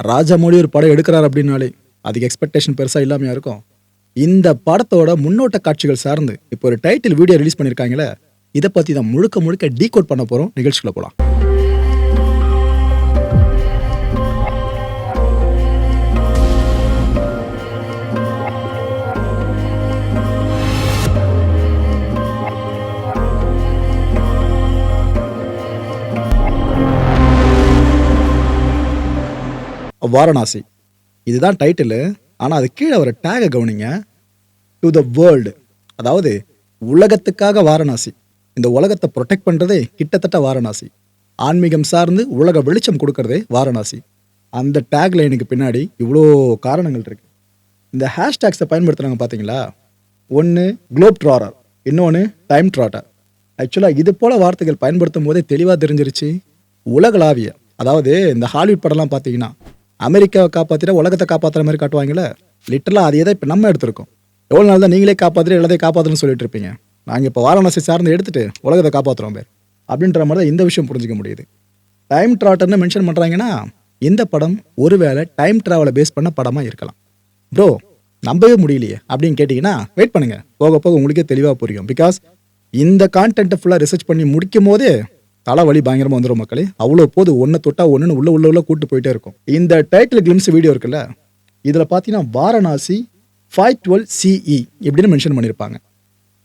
ராஜமௌழி ஒரு படம் எடுக்கிறார் அப்படின்னாலே அதுக்கு எக்ஸ்பெக்டேஷன் பெருசாக இல்லாமையா இருக்கும். இந்த படத்தோட முன்னோட்ட காட்சிகள் சார்ந்து இப்போ ஒரு டைட்டில் வீடியோ ரிலீஸ் பண்ணியிருக்காங்களே இதை பற்றி தான் முழுக்க முழுக்க டீகோட் பண்ண போகிறோம் நிகழ்ச்சிக்குள்ள போகலாம் வாரணாசி. இதுதான் டைட்டிலு ஆனால் அது கீழே ஒரு டேகை கவனிங்க. டு த வேர்ல்டு அதாவது உலகத்துக்காக வாரணாசி. இந்த உலகத்தை ப்ரொடெக்ட் பண்ணுறதே கிட்டத்தட்ட வாரணாசி. ஆன்மீகம் சார்ந்து உலக வெளிச்சம் கொடுக்கறதே வாரணாசி. அந்த டேக் லைனுக்கு பின்னாடி இவ்வளோ காரணங்கள் இருக்கு. இந்த ஹேஷ்டேக்ஸை பயன்படுத்துகிறாங்க பார்த்தீங்களா ஒன்று குளோப் ட்ராரர் இன்னொன்று டைம் ட்ராட்டர் ஆக்சுவலாக இது போல வார்த்தைகள் பயன்படுத்தும் போதே தெளிவாக தெரிஞ்சிருச்சு. உலகளாவிய. அதாவது இந்த ஹாலிவுட் படம்லாம் பார்த்தீங்கன்னா அமெரிக்காவை காப்பாற்றிட உலகத்தை காப்பாற்றுற மாதிரி காட்டுவாங்கல்ல? லிட்டரலாக அதே தான் இப்போ நம்ம எடுத்திருக்கோம். எவ்வளோ நாள் தான் நீங்களே காப்பாற்றுற எல்லாத்தையும் காப்பாற்றுன்னு சொல்லிட்டு இருப்பீங்க. நாங்கள் இப்போ வாரணாசி சார்ந்து எடுத்துகிட்டு உலகத்தை காப்பாற்றுறோம் பேர். அப்படின்ற மாதிரி தான் இந்த விஷயம் புரிஞ்சிக்க முடியுது. டைம் ட்ராட்டர்னு மென்ஷன் பண்ணுறாங்கன்னா இந்த படம் ஒருவேளை டைம் ட்ராவலை பேஸ் பண்ண படமாக இருக்கலாம். ப்ரோ நம்பவே முடியலையே அப்படின்னு கேட்டிங்கன்னா வெயிட் பண்ணுங்கள் போக போக உங்களுக்கே தெளிவாக புரியும். பிகாஸ் இந்த கான்டென்ட்டை ஃபுல்லாக ரிசர்ச் பண்ணி முடிக்கும் போதே தலைவலி பயங்கரமாக வந்துடும் மக்களே. அவ்வளோ போது ஒன்று தொட்டா ஒன்றுன்னு உள்ள உள்ள உள்ள கூட்டு போயிட்டே இருக்கும். இந்த டைட்டில் கிளிம்ஸ் வீடியோ இருக்குல்ல இதில் பார்த்தீங்கன்னா வாரணாசி ஃபைவ் டுவெல் சிஇ இப்படின்னு மென்ஷன் பண்ணியிருப்பாங்க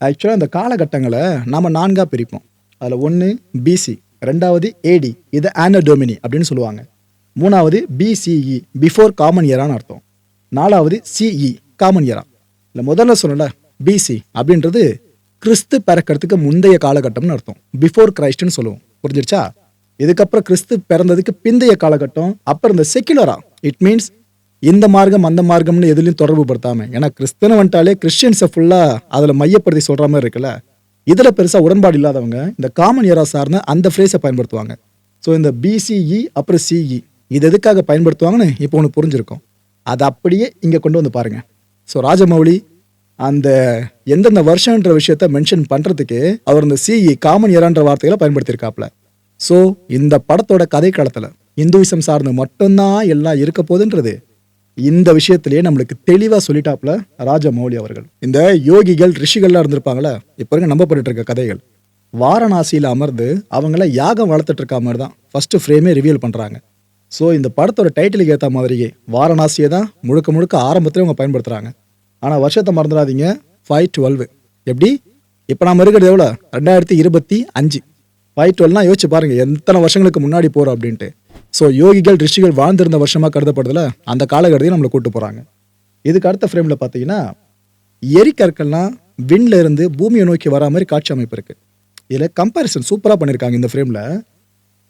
ஆக்சுவலாக அந்த காலகட்டங்களை நாம் நான்காக பிரிப்போம். அதில் ஒன்று பிசி ரெண்டாவது ஏடி இது ஆனடோமினி அப்படின்னு சொல்லுவாங்க. மூணாவது பிசிஇ பிஃபோர் காமன் இயரான்னு அர்த்தம். நாலாவது சிஇ காமன் இயரா இல்லை முதல்ல சொல்லல பிசி அப்படின்றது கிறிஸ்து பிறக்கிறதுக்கு முந்தைய காலகட்டம்னு அர்த்தம். பிஃபோர் கிரைஸ்ட்னு சொல்லுவோம். புரிஞ்சிருச்சா? இதுக்கப்புறம் கிறிஸ்து பிறந்ததுக்கு பிந்தைய காலகட்டம் அப்புறம் இந்த செக்குலரா இட் மீன்ஸ் இந்த மார்க்கம் அந்த மார்க்கம்னு எதுலையும் தொடர்பு படுத்தாம. ஏன்னா கிறிஸ்தன வந்துட்டாலே கிறிஸ்டியன்ஸை ஃபுல்லா அதுல மையப்படுத்தி சொல்ற மாதிரி இருக்குல்ல? இதுல பெருசா உடன்பாடு இல்லாதவங்க இந்த காமன் ஏரா சார்ந்த அந்த ஃப்ரேஸை பயன்படுத்துவாங்க. ஸோ இந்த பிசிஇ அப்புறம் சிஇ இது எதுக்காக பயன்படுத்துவாங்கன்னு இப்போ ஒன்று புரிஞ்சிருக்கும். அதை அப்படியே இங்கே கொண்டு வந்து பாருங்க. ஸோ ராஜமௌழி அந்த எந்தெந்த வருஷன்ற விஷயத்த மென்ஷன் பண்ணுறதுக்கு அவர் இந்த சிஇ காமன் இயரான்ற வார்த்தைகளை பயன்படுத்தியிருக்காப்ல ஸோ இந்த படத்தோட கதை களத்தில் இந்துவிசம் சார்ந்து மட்டும்தான் எல்லாம் இருக்க போதுன்றது இந்த விஷயத்திலேயே நம்மளுக்கு தெளிவாக சொல்லிட்டாப்ல ராஜமௌலி அவர்கள். இந்த யோகிகள் ரிஷிகள்லாம் இருந்திருப்பாங்களே இப்போ இருக்க நம்பப்பட்டு இருக்க கதைகள். வாரணாசியில் அமர்ந்து அவங்கள யாகம் வளர்த்துட்டு இருக்க மாதிரி தான் ஃபஸ்ட்டு ஃப்ரேமே ரிவீல் பண்ணுறாங்க ஸோ இந்த படத்தோட டைட்டிலுக்கு ஏற்ற மாதிரியே வாரணாசியை தான் முழுக்க முழுக்க ஆரம்பத்தில் அவங்க பயன்படுத்துகிறாங்க ஆனால் வருஷத்தை மறந்துடாதீங்க. ஃபைவ் டுவெல்வு எப்படி? இப்போ நாம் இருக்கிறது எவ்வளோ ரெண்டாயிரத்தி இருபத்தி அஞ்சு. ஃபைவ் டுவெல்னா யோசிச்சு பாருங்கள் எத்தனை வருஷங்களுக்கு முன்னாடி போகிறோம் அப்படின்ட்டு. ஸோ யோகிகள் ரிஷிகள் வாழ்ந்திருந்த வருஷமாக கருதப்படுதுல அந்த காலகட்டத்தையும் நம்மளை கூட்டு போகிறாங்க இதுக்கு அடுத்த ஃப்ரேமில் பார்த்தீங்கன்னா எரிக்கற்கள்லாம் விண்ணில் இருந்து பூமியை நோக்கி வரா மாதிரி காட்சி அமைப்பு இருக்குது இதில் கம்பேரிசன் சூப்பராக பண்ணியிருக்காங்க இந்த ஃப்ரேமில்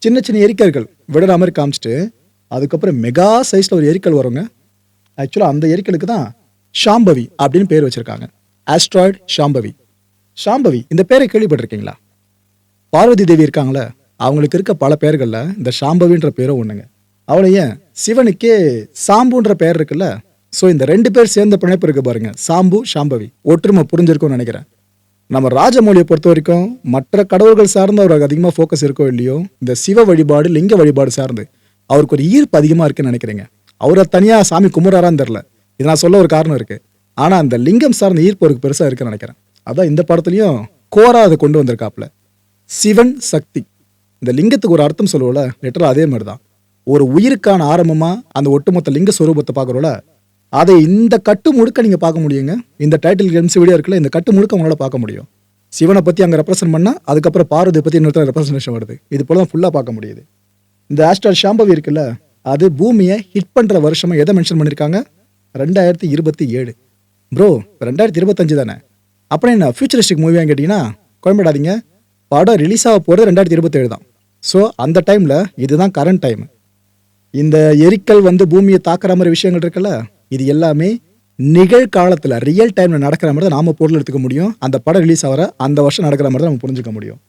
சின்ன சின்ன எரிக்கர்கள் விடுற மாதிரி காமிச்சிட்டு அதுக்கப்புறம் மெகா சைஸில் ஒரு எரிக்கல் வருங்க. ஆக்சுவலாக அந்த எரிக்கலுக்கு தான் ஷாம்பவி அப்படின்னு பேர் வச்சிருக்காங்க. ஆஸ்ட்ராய்டு ஷாம்பவி ஷாம்பவி இந்த பேரை கேள்விப்பட்டிருக்கீங்களா? பார்வதி தேவி இருக்காங்களே அவங்களுக்கு இருக்க பல பேர்களில் இந்த ஷாம்பவின்ற பேரும் ஒன்றுங்க அவளை ஏன்? சிவனுக்கே சாம்புன்ற பெயர் இருக்குல்ல? ஸோ இந்த ரெண்டு பேர் சேர்ந்த பிணைப்பு இருக்கு பாருங்க. சாம்பு ஷாம்பவி. ஒற்றுமை புரிஞ்சிருக்கும்னு நினைக்கிறேன். நம்ம ராஜமௌலியை பொறுத்த வரைக்கும் மற்ற கடவுள்கள் சார்ந்து அவருக்கு அதிகமாக ஃபோக்கஸ் இருக்கோ இல்லையோ இந்த சிவ வழிபாடு லிங்க வழிபாடு சார்ந்து அவருக்கு ஒரு ஈர்ப்பு அதிகமாக இருக்குன்னு நினைக்கிறேங்க. அவரை தனியாக சாமி கும்பிட்றாரான்னு தெரில இது நான் சொல்ல ஒரு காரணம் இருக்கு. ஆனால் அந்த லிங்கம் சார்ந்த ஈர்ப்பு அவருக்கு பெருசாக இருக்குன்னு நினைக்கிறேன். அதான் இந்த படத்துலையும் கோரா அதை கொண்டு வந்திருக்காப்புல. சிவன் சக்தி. இந்த லிங்கத்துக்கு ஒரு அர்த்தம் சொல்லுவோம்ல லெட்டர் அதே மாதிரி தான் ஒரு உயிருக்கான ஆரம்பமா அந்த ஒட்டுமொத்த லிங்க ஸ்வரூபத்தை பார்க்குறோம்ல அதை இந்த கட்டு முழுக்க நீங்க பார்க்க முடியுங்க. இந்த டைட்டில் கேம்ஸ் வீடியோ இருக்குல்ல இந்த கட்டு முழுக்க உங்களால பார்க்க முடியும். சிவனை பத்தி அங்க ரெப்ரசென்ட் பண்ணா அதுக்கப்புறம் பார்வதி பத்தி இன்னொருத்தர் ரெப்ரசன்டேஷன் வருது. இது போல தான் ஃபுல்லா பார்க்க முடியுது. இந்த ஆஸ்ட்ரால் ஷாம்பவி இருக்குல்ல அது பூமியை ஹிட் பண்ற வருஷமா எதை மென்ஷன் பண்ணிருக்காங்க? ரெண்டாயிரத்தி இருபத்தி ஏழு. ப்ரோ ரெண்டாயிரத்தி இருபத்தஞ்சு தானே? அப்புறம் என்ன ஃபியூச்சரிஸ்டிக் மூவியான்னு கேட்டிங்கன்னா குழம்பிடாதீங்க. படம் ரிலீஸ் ஆக போகிறது ரெண்டாயிரத்தி இருபத்தேழு தான். ஸோ அந்த டைமில் இதுதான் கரண்ட் டைம் இந்த எரிக்கல் வந்து பூமியை தாக்குற மாதிரி விஷயங்கள் இருக்குல்ல இது எல்லாமே நிகழ்காலத்தில் ரியல் டைமில் நடக்கிற மாதிரி தான் நாம பொருள் எடுத்துக்க முடியும். அந்த படம் ரிலீஸ் ஆகிற அந்த வருஷம் நடக்கிற மாதிரி தான் நம்ம புரிஞ்சுக்க முடியும்.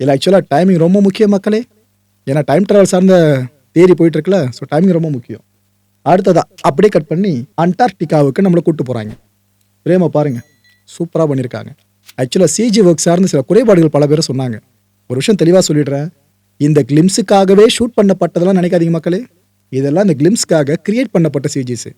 இதில் ஆக்சுவலாக டைமிங் ரொம்ப முக்கியம் மக்களே. ஏன்னா டைம் ட்ராவல் சார்ந்த தேரி போயிட்டுருக்குல ஸோ டைமிங் ரொம்ப முக்கியம். அடுத்ததா அப்படியே கட் பண்ணி அண்டார்டிகாவுக்கு நம்மளை கூட்டு போகிறாங்க பிரேம பாருங்க. சூப்பராக பண்ணியிருக்காங்க ஆக்சுவலாக சிஜி ஒர்க் சார்ந்து சில குறைபாடுகள் பல பேர் சொன்னாங்க. ஒரு விஷயம் தெளிவாக சொல்லிடுறேன் இந்த கிளிம்ஸுக்காகவே ஷூட் பண்ணப்பட்டதெல்லாம் நினைக்காதீங்க மக்களே. இதெல்லாம் இந்த கிளிம்ஸ்க்காக கிரியேட் பண்ணப்பட்ட சிஜிஸ்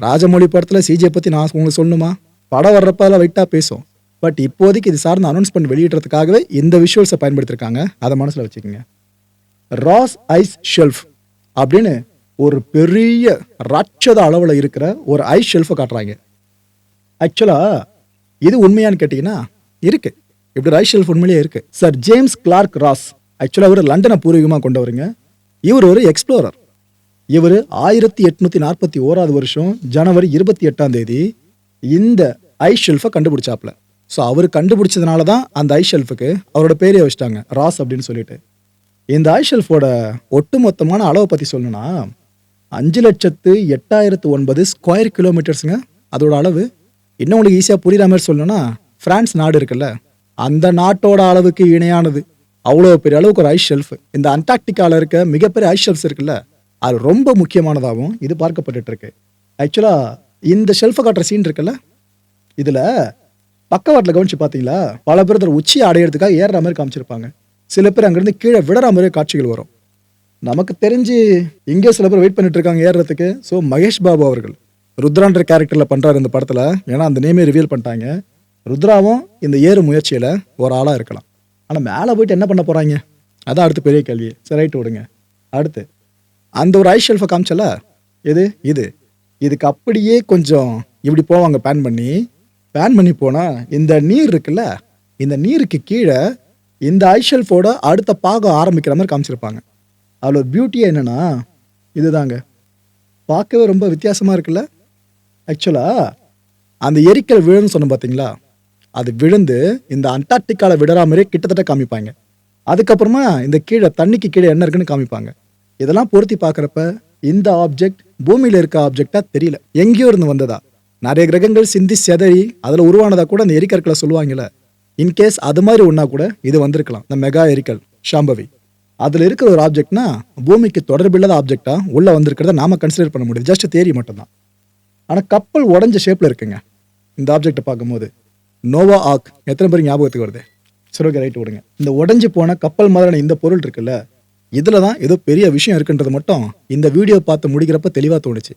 ராஜமொழி படத்தில் சிஜியை பற்றி நான் உங்களுக்கு சொல்லணுமா? படம் வர்றப்ப அதெல்லாம் வெயிட்டாக பேசும். பட் இப்போதைக்கு இது சார்ந்த அனௌன்ஸ்மெண்ட் வெளியிடுறதுக்காகவே இந்த விஷுவல்ஸை பயன்படுத்தியிருக்காங்க அதை மனசில் வச்சுக்கோங்க. ராஸ் ஐஸ் ஷெல்ஃப் அப்படின்னு ஒரு பெரிய ராட்சத அளவில் இருக்கிற ஒரு ஐஸ் ஷெல்ஃபை காட்டுறாங்க. ஆக்சுவலாக இது உண்மையான்னு கேட்டிங்கன்னா இருக்கு. இப்படி ரைஸ் ஷெல்ஃப் உண்மையிலேயே இருக்கு. சார் ஜேம்ஸ் கிளார்க் ராஸ் ஆக்சுவலாக அவர் லண்டனை பூர்வீகமாக கொண்டவருங்க இவர் ஒரு எக்ஸ்ப்ளோரர் இவர் ஆயிரத்தி எட்நூத்தி நாற்பத்தி ஓராவது வருஷம் ஜனவரி இருபத்தி எட்டாம் தேதி இந்த ஐஸ் ஷெல்ஃபை கண்டுபிடிச்சாப்ல ஸோ அவர் கண்டுபிடிச்சதுனால தான் அந்த ஐஸ் ஷெல்ஃபுக்கு அவரோட பேரே வச்சுட்டாங்க ராஸ் அப்படின்னு சொல்லிட்டு. இந்த ஐஸ் ஷெல்ஃபோட ஒட்டுமொத்தமான அளவை பற்றி சொல்லணும்னா அஞ்சு லட்சத்து எட்டாயிரத்து ஒன்பது ஸ்கொயர் கிலோமீட்டர்ஸுங்க அதோட அளவு இன்னும் உங்களுக்கு ஈஸியாக புரியுற மாதிரி சொல்லணும்னா ஃப்ரான்ஸ் நாடு இருக்குல்ல அந்த நாட்டோட அளவுக்கு இணையானது. அவ்வளோ பெரிய அளவுக்கு ஒரு ஐஸ் ஷெல்ஃப் இந்த அண்டார்டிகாவில் இருக்க மிகப்பெரிய ஐஸ் ஷெல்ஃப்ஸ் இருக்குல்ல அது ரொம்ப முக்கியமானதாகவும் இது பார்க்கப்பட்டு இருக்கு ஆக்சுவலாக இந்த ஷெல்ஃபை காட்டுற சீன் இருக்குல்ல இதில் பக்கவாட்டில் கவனிச்சு பார்த்தீங்களா? பல பேர் உச்சியை அடையிறதுக்காக ஏறுற மாதிரி காமிச்சிருப்பாங்க. சில பேர் அங்கேருந்து கீழே விடுற மாதிரி காட்சிகள் வரும். நமக்கு தெரிஞ்சு இங்கே சில பேர் வெயிட் பண்ணிட்டு இருக்காங்க ஏறுறதுக்கு. ஸோ மகேஷ் பாபு அவர்கள் ருத்ரான்ற கேரக்டரில் பண்ணுறாரு இந்த படத்தில். ஏன்னா அந்த நேமே ரிவீல் பண்ணிட்டாங்க. ருத்ராவும் இந்த ஏறு முயற்சியில் ஒரு ஆளாக இருக்கலாம். ஆனால் மேலே போயிட்டு என்ன பண்ண போகிறாங்க அதான் அடுத்து பெரிய கேள்வி. சரி ரைட்டு விடுங்க. அடுத்து அந்த ஒரு ஐஸ் ஷெல்ஃபை காமிச்சல? எது? இது. இதுக்கு அப்படியே கொஞ்சம் இப்படி போவாங்க பேன் பண்ணி. பேன் பண்ணி போனால் இந்த நீர் இருக்குல்ல? இந்த நீருக்கு கீழே இந்த ஐஸ் அடுத்த பாகம் ஆரம்பிக்கிற மாதிரி காமிச்சிருப்பாங்க. அவளோட பியூட்டியே என்னன்னா இதுதாங்க. பார்க்கவே ரொம்ப வித்தியாசமாக இருக்குல்ல? ஆக்சுவலாக அந்த எரிக்கல் விழுன்னு சொன்னோம் பார்த்தீங்களா அது விழுந்து இந்த அண்டார்டிகாவில் விடுற கிட்டத்தட்ட காமிப்பாங்க. அதுக்கப்புறமா இந்த கீழே தண்ணிக்கு கீழே என்ன இருக்குன்னு காமிப்பாங்க. இதெல்லாம் பொருத்தி பார்க்குறப்ப இந்த ஆப்ஜெக்ட் பூமியில் இருக்க ஆப்ஜெக்டாக தெரியல. எங்கேயோ இருந்து வந்ததா? நிறைய கிரகங்கள் சிந்தி செதறி அதில் உருவானதாக கூட அந்த எரிக்கற்களை சொல்லுவாங்கல்ல. இன்கேஸ் அது மாதிரி ஒன்றா கூட இது வந்திருக்கலாம். இந்த மெகா எரிக்கல் ஷாம்பவி அதில் இருக்கிற ஒரு ஆப்ஜெக்ட்னா பூமிக்கு தொடர்பில்லாத ஆப்ஜெக்டாக உள்ளே வந்திருக்கிறத நாம் கன்சிடர் பண்ண முடியாது. ஜஸ்ட் தேரி மட்டும்தான். ஆனால் கப்பல் உடஞ்ச ஷேப்பில் இருக்குங்க. இந்த ஆப்ஜெக்ட்டை பார்க்கும்போது. நோவா ஆக் எத்தனை பேர் ஞாபகத்துக்கு வருது? சரி ரைட்டு ரைட் விடுங்க. இந்த உடஞ்சி போன கப்பல் மாதிரியான இந்த பொருள் இருக்குல்ல இதில் தான் ஏதோ பெரிய விஷயம் இருக்குன்றது மட்டும் இந்த வீடியோ பார்த்து முடிக்கிறப்ப தெளிவாக தோணுச்சு.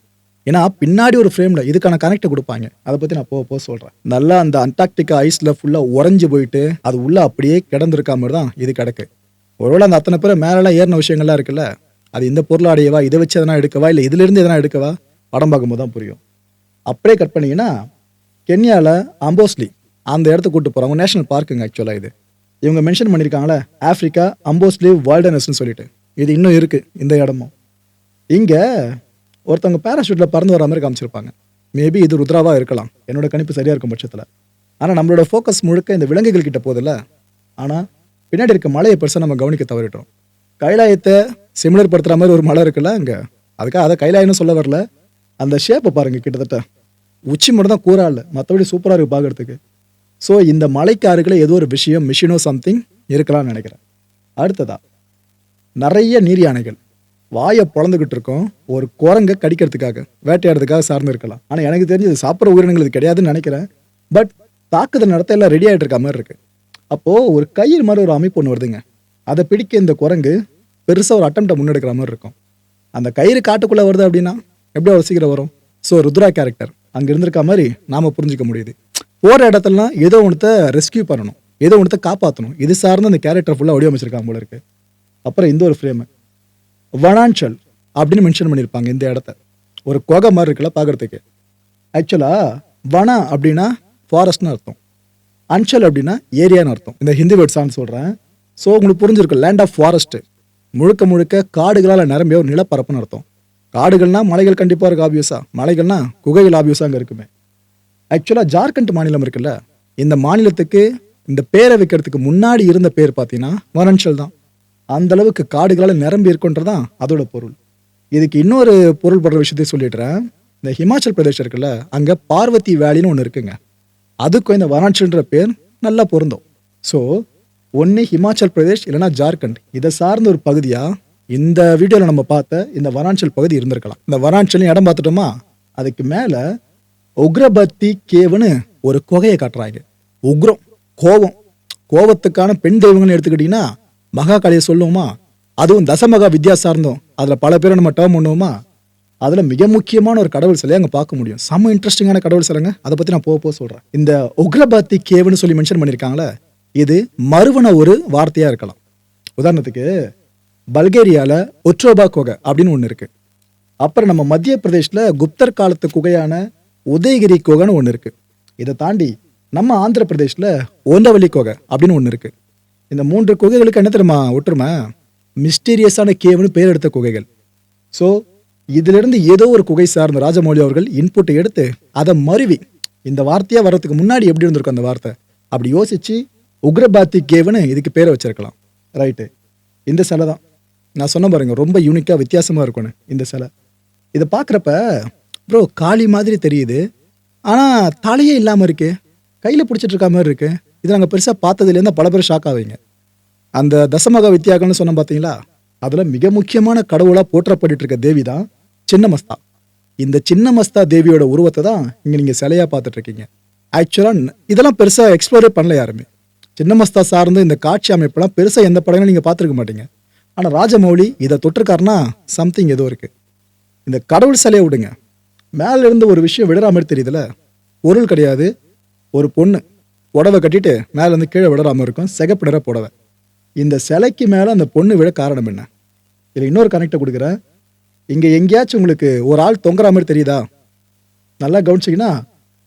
ஏன்னா பின்னாடி ஒரு ஃப்ரேமில் இதுக்கான கனெக்டை கொடுப்பாங்க. அதை பற்றி நான் போக போக சொல்கிறேன் நல்லா அந்த அண்டார்டிகா ஐஸில் ஃபுல்லாக உறைஞ்சி போயிட்டு அது உள்ளே அப்படியே கிடந்திருக்க மாதிரி தான் இது கிடக்கு. ஒருவேளை அந்த அத்தனை பேர் மேலெல்லாம் ஏறின விஷயங்கள்லாம் இருக்குல்ல? அது இந்த பொருளாடையவா இதை வச்சு எதனா எடுக்கவா இல்லை இதிலிருந்து எதனா எடுக்கவா? படம் பார்க்கும்போது தான் புரியும். அப்படியே கட் பண்ணிங்கன்னா கென்யாவில் அம்போஸ்லி அந்த இடத்த கூட்டு போகிறாங்க நேஷனல் பார்க்குங்க ஆக்சுவலாக இது. இவங்க மென்ஷன் பண்ணியிருக்காங்களே ஆஃப்ரிக்கா அம்போஸ்லி வால்டனஸ்னு சொல்லிட்டு. இது இன்னும் இருக்குது இந்த இடமும். இங்கே ஒருத்தவங்க பேராஷூட்டில் பறந்து வர மாதிரி காமிச்சிருப்பாங்க. மேபி இது ருத்ராவாக இருக்கலாம். என்னோட கணிப்பு சரியாக இருக்கும் பட்சத்தில். ஆனால் நம்மளோட ஃபோக்கஸ் முழுக்க இந்த விலங்குகள் கிட்ட போதில்ல ஆனால் பின்னாடி இருக்க மலையை பெருசாக நம்ம கவனிக்க தவறிட்டோம். கைலாயத்தை சிமிலர் படுத்துகிற மாதிரி ஒரு மலை இருக்குல்ல அங்கே? அதுக்காக அதை கைலாயம்னு சொல்ல வரல. அந்த ஷேப்பை பாருங்கள் கிட்டத்தட்ட. உச்சி மட்டும் தான் கூறா இல்லை. மற்றபடி சூப்பராக இருக்குது பார்க்கறதுக்கு ஸோ இந்த மலைக்கு அருகில் ஏதோ ஒரு விஷயம் மிஷினோ சம்திங் இருக்கலாம்னு நினைக்கிறேன். அடுத்ததா நிறைய நீர் யானைகள். வாயை பொழந்துக்கிட்டு இருக்கோம். ஒரு குரங்கை கடிக்கிறதுக்காக வேட்டையாடுறதுக்காக சார்ந்து இருக்கலாம். ஆனால் எனக்கு தெரிஞ்சு இது சாப்பிட்ற உயிரினங்கள் இது கிடையாதுன்னு நினைக்கிறேன். பட் தாக்குதல் நடத்த எல்லாம் ரெடி ஆகிட்டு இருக்க மாதிரி இருக்குது அப்போது ஒரு கயிறு மாதிரி ஒரு அமைப்பு ஒன்று வருதுங்க. அதை பிடிக்க இந்த குரங்கு பெருசாக ஒரு அட்டம்ப்டை முன்னெடுக்கிற மாதிரி இருக்கும். அந்த கயிறு காட்டுக்குள்ளே வருது அப்படின்னா எப்படி அவ்வளோ சீக்கிரம் வரும். ஸோ ருத்ரா கேரக்டர் அங்கே இருந்திருக்க மாதிரி நாம் புரிஞ்சுக்க முடியுது. போகிற இடத்துலலாம் ஏதோ ஒன்றத்தை ரெஸ்கியூ பண்ணணும். ஏதோ ஒன்றத்தை காப்பாற்றணும் இது சார்ந்து அந்த கேரக்டர் ஃபுல்லாக வடிவமைச்சிருக்காங்க போல இருக்கு. அப்புறம் இந்த ஒரு ஃப்ரேமு வனாஞ்சல் அப்படின்னு மென்ஷன் பண்ணியிருப்பாங்க இந்த இடத்த. ஒரு குகை மாதிரி இருக்குல்ல பார்க்குறதுக்கு ஆக்சுவலாக வனா அப்படின்னா ஃபாரஸ்ட்னு அர்த்தம். அன்ஷல் அப்படின்னா ஏரியான்னு அர்த்தம். இந்த ஹிந்தி வேர்ட்ஸான்னு சொல்கிறேன் ஸோ உங்களுக்கு புரிஞ்சிருக்கும் லேண்ட் ஆஃப் ஃபாரஸ்ட் முழுக்க முழுக்க காடுகளால் நிரம்பிய ஒரு நிலப்பரப்புன்னு அர்த்தம். காடுகள்னால் மலைகள் கண்டிப்பாக இருக்குது ஆபியஸா மலைகள்னா குகைகள் ஆபியஸாக அங்கே இருக்குமே. ஆக்சுவலாக ஜார்க்கண்ட் மாநிலம் இருக்குல்ல இந்த மாநிலத்துக்கு இந்த பேரை வைக்கிறதுக்கு முன்னாடி இருந்த பேர் பார்த்தீங்கன்னா வனன்ஷல் தான். அந்தளவுக்கு காடுகளால் நிரம்பி இருக்குன்றதான் அதோட பொருள். இதுக்கு இன்னொரு பொருள் படுற விஷயத்தையும் சொல்லிடுறேன். இந்த ஹிமாச்சல் பிரதேஷ் இருக்குல்ல அங்கே பார்வதி வேலின்னு ஒன்று இருக்குங்க. அதுக்கும் இந்த வனாச்சல்ன்ற பேர் நல்லா பொருந்தும். ஸோ ஒன்று ஹிமாச்சல் பிரதேஷ் இல்லைன்னா ஜார்க்கண்ட் இதை சார்ந்த ஒரு பகுதியாக இந்த வீடியோவில் நம்ம பார்த்த இந்த வராஞ்சல் பகுதி இருந்திருக்கலாம். இந்த வனாஞ்சல் இடம் பார்த்துட்டோமா? அதுக்கு மேலே உக்ரபத்தி கேவுன்னு ஒரு குகையை காட்டுறாங்க. உக்ரம் கோபம் கோபத்துக்கான பெண் தெய்வங்கள்னு எடுத்துக்கிட்டிங்கன்னா மகா கலையை சொல்லுவோமா? அதுவும் தசமகா வித்யா சார்ந்தோம். அதில் பல பேரை நம்ம டேர்ம் பண்ணுவோமா? அதில் மிக முக்கியமான ஒரு கடவுள் சிலையை அங்கே பார்க்க முடியும். செம்ம இன்ட்ரெஸ்டிங்கான கடவுள் சிலைங்க. அதை பற்றி நான் போக போக சொல்கிறேன் இந்த உக்ரபாத்தி கேவுன்னு சொல்லி மென்ஷன் பண்ணியிருக்காங்களே இது மறுவன ஒரு வார்த்தையாக இருக்கலாம். உதாரணத்துக்கு பல்கேரியாவில் ஒட்ரோபா குகை அப்படின்னு ஒன்று இருக்குது அப்புறம் நம்ம மத்திய பிரதேஷில் குப்தர் காலத்து குகையான உதயகிரி குகைன்னு ஒன்று இருக்குது இதை தாண்டி நம்ம ஆந்திர பிரதேஷில் ஓந்தவல்லி குகை அப்படின்னு ஒன்று இருக்குது இந்த மூன்று குகைகளுக்கு என்ன தெரியுமா ஒற்றுமை? மிஸ்டீரியஸான கேவ்னு பேர் எடுத்த குகைகள். ஸோ இதிலிருந்து ஏதோ ஒரு குகை சார்ந்த ராஜமௌலி அவர்கள் இன்புட்டை எடுத்து அதை மருவி இந்த வார்த்தையாக வர்றதுக்கு முன்னாடி எப்படி இருந்திருக்கும் அந்த வார்த்தை? அப்படி யோசிச்சு உக்ரபாத்தி கேவ்னு இதுக்கு பேரை வச்சிருக்கலாம். ரைட்டு இந்த சிலை தான். நான் சொன்ன பாருங்க ரொம்ப யூனிக்காக வித்தியாசமாக இருக்கும்னு இந்த சிலை. இதை பார்க்குறப்ப ப்ரோ காளி மாதிரி தெரியுது. ஆனால் தலையே இல்லாமல் இருக்கு. கையில் பிடிச்சிட்டு இருக்க மாதிரி இருக்கு. இது நாங்கள் பெருசாக பார்த்ததுலேருந்து பல பேர் ஷாக் ஆவீங்க. அந்த தசமக வித்தியாகம்னு சொன்னோம் பார்த்தீங்களா அதில் மிக முக்கியமான கடவுளாக போற்றப்பட்டு இருக்க தேவி தான் சின்னமஸ்தா இந்த சின்னமஸ்தா தேவியோட உருவத்தை தான் இங்கே நீங்கள் சிலையாக பார்த்துட்டு இருக்கீங்க ஆக்சுவலாக இதெல்லாம் பெருசாக எக்ஸ்ப்ளோரே பண்ணல யாருமே. சின்னமஸ்தா சார்ந்து இந்த காட்சி அமைப்பெல்லாம் பெருசாக எந்த படங்களும் நீங்கள் பார்த்துருக்க மாட்டீங்க. ஆனால் ராஜமௌலி இதை தொட்டிருக்காருன்னா சம்திங் ஏதோ இருக்குது இந்த கடவுள் சிலையை விடுங்க. மேலே இருந்து ஒரு விஷயம் விடுற மாதிரி தெரியுதுல. பொருள் கிடையாது. ஒரு பொண்ணு புடவை கட்டிட்டு மேலேருந்து கீழே விடறாமல் இருக்கும். சிகப்பிடற புடவை. இந்த சிலைக்கு மேலே அந்த பொண்ணு விட காரணம் என்ன? இதில் இன்னொரு கனெக்டை கொடுக்குறேன். இங்கே எங்கேயாச்சும் உங்களுக்கு ஒரு ஆள் தொங்குற மாதிரி தெரியுதா? நல்லா கவனிச்சிங்கன்னா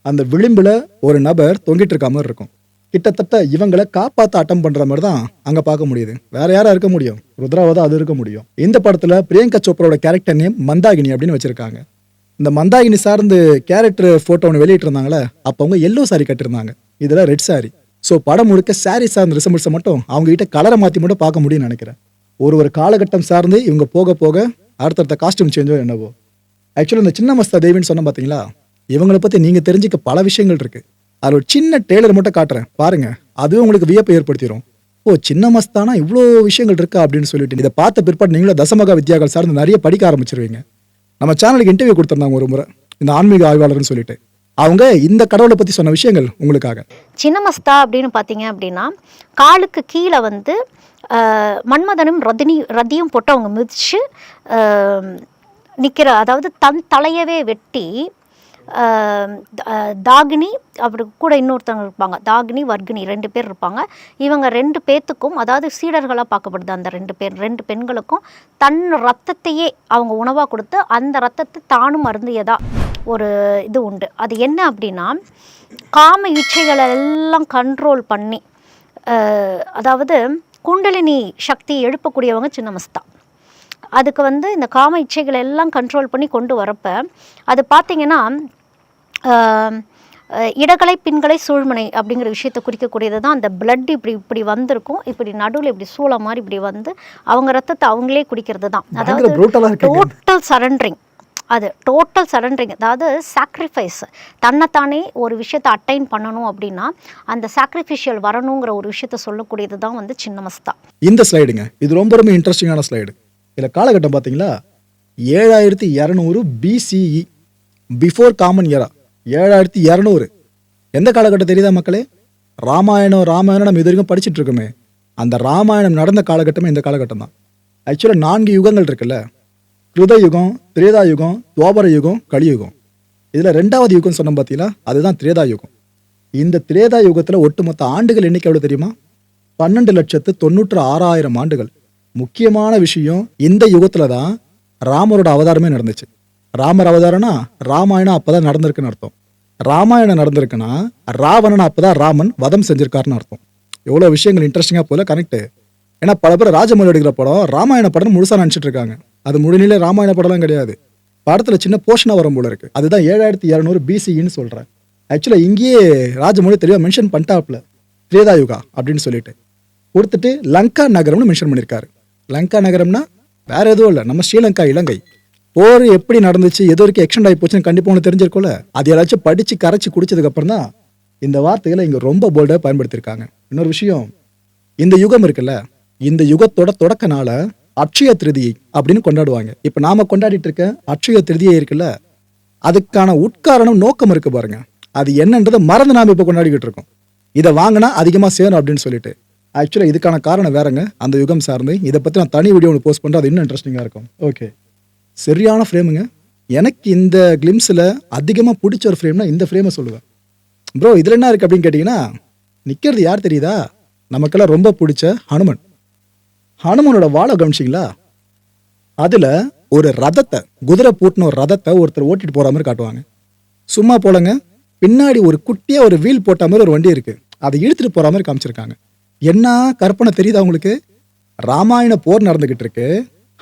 அந்த விளிம்பில் ஒரு நபர் தொங்கிட்டு இருக்க மாதிரி இருக்கும். கிட்டத்தட்ட இவங்களை காப்பாற்ற அட்டம் பண்ணுற மாதிரி தான் அங்கே பார்க்க முடியுது. வேற யாராக இருக்க முடியும்? ருத்ராவை தான் அது இருக்க முடியும். இந்த படத்தில் பிரியங்கா சோப்ராவோட கேரக்டர் நேம் மந்தாகினி அப்படின்னு வச்சுருக்காங்க. இந்த மந்தாகினி சார்ந்து கேரக்டர் ஃபோட்டோ ஒன்று வெளியிட்டு இருந்தாங்களே அப்போ அவங்க எல்லோ சாரி கட்டிருந்தாங்க இதில் ரெட் சாரி ஸோ படம் முழுக்க சாரி சார்ந்த ரிசம்பிள்ஸை மட்டும் அவங்ககிட்ட கலரை மாற்றி மட்டும் பார்க்க முடியும்னு நினைக்கிறேன். ஒரு ஒரு காலகட்டம் சார்ந்து இவங்க போக போக அடுத்தடுத்த காஸ்டியூம் சேஞ்சோ என்னவோ. ஆக்சுவலாக இந்த சின்ன மஸ்தா தேவின்னு சொன்ன பார்த்தீங்களா இவங்களை பற்றி நீங்கள் தெரிஞ்சுக்க பல விஷயங்கள் இருக்கு. அதில் ஒரு சின்ன டெய்லர் மட்டும் காட்டுறேன். பாருங்க. அதுவும் உங்களுக்கு வியப்பை ஏற்படுத்திடும் ஓ சின்ன மஸ்தானா இவ்வளோ விஷயங்கள் இருக்கா அப்படின்னு சொல்லிட்டு. இதை பார்த்த பிற்பாடு நீங்களும் தசமகா வித்யாக்கள் சார்ந்து நிறைய படிக்க ஆரம்பிச்சிருவீங்க. நம்ம சேனலுக்கு இன்டர்வியூ கொடுத்துருந்தாங்க ஒரு முறை. இந்த ஆன்மீக ஆய்வாளர்னு சொல்லிட்டு. அவங்க இந்த கடவுளை பற்றி சொன்ன விஷயங்கள் உங்களுக்காக. சின்னமஸ்தா அப்படின்னு பார்த்தீங்க அப்படின்னா காலுக்கு கீழே வந்து மன்மதனும் ரதினி ரதியும் போட்டு அவங்க மிதித்து நிற்கிற அதாவது தன் தலையவே வெட்டி தாகினி அப்படி கூட இன்னொருத்தவங்க இருப்பாங்க. தாகினி வர்கினி ரெண்டு பேர் இருப்பாங்க. இவங்க ரெண்டு பேத்துக்கும் அதாவது சீடர்களாக பார்க்கப்படுது அந்த ரெண்டு பேர் ரெண்டு பெண்களுக்கும் தன் ரத்தத்தையே அவங்க உணவாக கொடுத்து அந்த ரத்தத்தை தானும் அருந்தியதா ஒரு இது உண்டு. அது என்ன அப்படின்னா காம இச்சைகளை எல்லாம் கண்ட்ரோல் பண்ணி அதாவது குண்டலினி சக்தி எழுப்பக்கூடியவங்க சின்னமஸ்தா. அதுக்கு வந்து இந்த காம இச்சைகளை எல்லாம் கண்ட்ரோல் பண்ணி கொண்டு வரப்ப அது பார்த்தீங்கன்னா இடகலை பின்கலை சூழ்மனை அப்படிங்கிற விஷயத்தை குறிக்கக்கூடியது தான் அந்த blood இப்படி இப்படி வந்திருக்கும். இப்படி நடுவில் இப்படி சூளம் மாதிரி இப்படி வந்து அவங்க ரத்தத்தை அவங்களே குடிக்கிறது தான். அதாவது டோட்டல் சரண்டரிங் அது டோட்டல் சரண்டரிங் அதாவது சாக்ரிஃபைஸ் தன்னைத்தானே ஒரு விஷயத்தை அட்டைன் பண்ணணும் அப்படின்னா அந்த சாக்ரிஃபிஷியல் வரணுங்கிற ஒரு விஷயத்த சொல்லக்கூடியது தான் வந்து சின்ன மஸ்தா. இந்த ஸ்லைடுங்க இது ரொம்ப ரொம்ப இன்ட்ரெஸ்டிங்கான ஸ்லைடு இதில் காலகட்டம் பார்த்தீங்களா ஏழாயிரத்தி இரநூறு பிசிஇ பிஃபோர் காமன் இயரா ஏழாயிரத்தி இரநூறு. எந்த காலகட்டம் தெரியுதா மக்களே? ராமாயணம் ராமாயணம் நம்ம இது வரைக்கும் படிச்சுட்டு இருக்கோமே. அந்த ராமாயணம் நடந்த காலகட்டமே இந்த காலகட்டம் தான் ஆக்சுவலாக நான்கு யுகங்கள் இருக்குல்ல. கிருத யுகம் திரேதா யுகம் துவாபர யுகம் கலியுகம். இதில் ரெண்டாவது யுகம் சொன்னோம் பார்த்தீங்களா அதுதான் திரேதா யுகம் இந்த திரேதா யுகத்தில் ஒட்டுமொத்த ஆண்டுகள் எண்ணிக்கை எவ்வளோ தெரியுமா? பன்னெண்டு லட்சத்து தொண்ணூற்று ஆறாயிரம் ஆண்டுகள். முக்கியமான விஷயம் இந்த யுகத்தில் தான் ராமரோட அவதாரமே நடந்துச்சு. ராமர் அவதாரம்னா ராமாயணம் அப்போ தான் நடந்திருக்குன்னு அர்த்தம். ராமாயணம் நடந்திருக்குன்னா ராவணன் அப்போ தான் ராமன் வதம் செஞ்சிருக்காருன்னு அர்த்தம். எவ்வளோ விஷயங்கள் இன்ட்ரெஸ்டிங்காக போல கனெக்ட் ஏன்னா பல பேர் ராஜமௌழி எடுக்கிற படம் ராமாயண படம் முழுசா நினச்சிட்டு இருக்காங்க. அது முழுநிலை ராமாயண படம்லாம் கிடையாது. படத்தில் சின்ன போர்ஷனாக வரும் போல இருக்குது அதுதான் ஏழாயிரத்தி இரநூறு பிசின்னு சொல்கிறேன் ஆக்சுவலாக இங்கேயே ராஜமொழி தெளிவாக மென்ஷன் பண்ணிட்டாப்ல திரேதாயுகா அப்படின்னு சொல்லிட்டு. கொடுத்துட்டு லங்கா நகரம்னு மென்ஷன் பண்ணியிருக்காரு லங்கா நகரம்னா வேற எதுவும் இல்லை. நம்ம ஸ்ரீலங்கா இலங்கை. போர் எப்படி நடந்துச்சு எது வரைக்கும் எக்ஸ்டெண்ட் ஆகி போச்சுன்னு கண்டிப்பாக ஒன்று தெரிஞ்சிருக்கும்ல. அது யாராச்சும் படித்து கரைச்சி குடிச்சதுக்கப்புறம் தான் இந்த வார்த்தைகளை இங்கே ரொம்ப போல்டாக பயன்படுத்தியிருக்காங்க. இன்னொரு விஷயம் இந்த யுகம் இருக்குல்ல இந்த யுகத்தோட தொடக்கனால அட்சய திருதியை அப்படின்னு கொண்டாடுவாங்க. இப்ப நாம கொண்டாடிட்டு இருக்க அட்சய திருதியை இருக்குல்ல அதுக்கான உட்காரணம் நோக்கம் இருக்கு பாருங்க. அது என்னன்றதை மறந்து நாம இப்ப கொண்டாடிக்கிட்டு இருக்கோம். இதை வாங்கினா அதிகமா சேரும் அப்படின்னு சொல்லிட்டு. ஆக்சுவலா இதுக்கான காரணம் வேறங்க. அந்த யுகம் சார்ந்து. இதை பத்தி நான் தனி வீடியோ ஒன்று போஸ்ட் பண்றேன். அது இன்னும் இன்ட்ரெஸ்டிங்கா இருக்கும். ஓகே சரியான ஃப்ரேமுங்க எனக்கு இந்த கிளிம்ஸில் அதிகமாக பிடிச்ச ஒரு ஃப்ரேம்னா இந்த ஃப்ரேமை சொல்லுவேன். ப்ரோ இதில் என்ன இருக்குது அப்படின்னு கேட்டிங்கன்னா நிற்கிறது யார் தெரியுதா? நமக்கெல்லாம் ரொம்ப பிடிச்ச ஹனுமன். ஹனுமனோட வாழை கவனிச்சிங்களா? அதில் ஒரு ரதத்தை குதிரை பூட்டின ஒரு ரதத்தை ஒருத்தர் ஓட்டிட்டு போகிற மாதிரி காட்டுவாங்க. சும்மா போலங்க பின்னாடி ஒரு குட்டியாக ஒரு வீல் போட்ட மாதிரி ஒரு வண்டி இருக்குது அதை இழுத்துட்டு போகிற மாதிரி காமிச்சிருக்காங்க. என்ன கற்பனை தெரியுதா உங்களுக்கு? ராமாயண போர் நடந்துக்கிட்டு இருக்கு.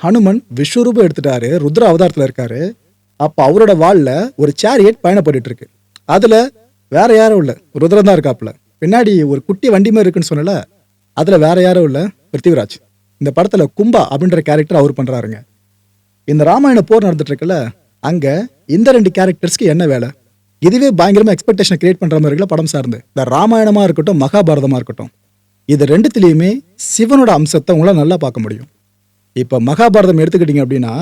ஹனுமன் விஸ்வரூபம் எடுத்துட்டாரு. ருத்ர அவதாரத்தில் இருக்காரு. அப்போ அவரோட வாளில் ஒரு சேரியட் பயணப்பட்டுட்டு இருக்கு. அதில் வேற யாரும் இல்லை. ருத்ரன் தான் இருக்காப்புல. பின்னாடி ஒரு குட்டி வண்டி மாதிரி இருக்குன்னு சொன்னல? அதில் வேற யாரும் இல்லை. பிருத்திவிராஜ். இந்த படத்தில் கும்பா அப்படின்ற கேரக்டர் அவர் பண்ணுறாருங்க இந்த ராமாயண போர் நடந்துட்டு இருக்குல்ல அங்க இந்த ரெண்டு கேரக்டர்ஸ்க்கு என்ன வேலை? இதுவே பயங்கரமா எக்ஸ்பெக்டேஷன் கிரியேட் பண்ற மாதிரி இருக்குல்ல படம் சார்ந்து. இந்த ராமாயணமா இருக்கட்டும் மகாபாரதமா இருக்கட்டும் இது ரெண்டுத்துலயுமே சிவனோட அம்சத்தை உங்களால் நல்லா பார்க்க முடியும். இப்போ மகாபாரதம் எடுத்துக்கிட்டீங்க அப்படின்னா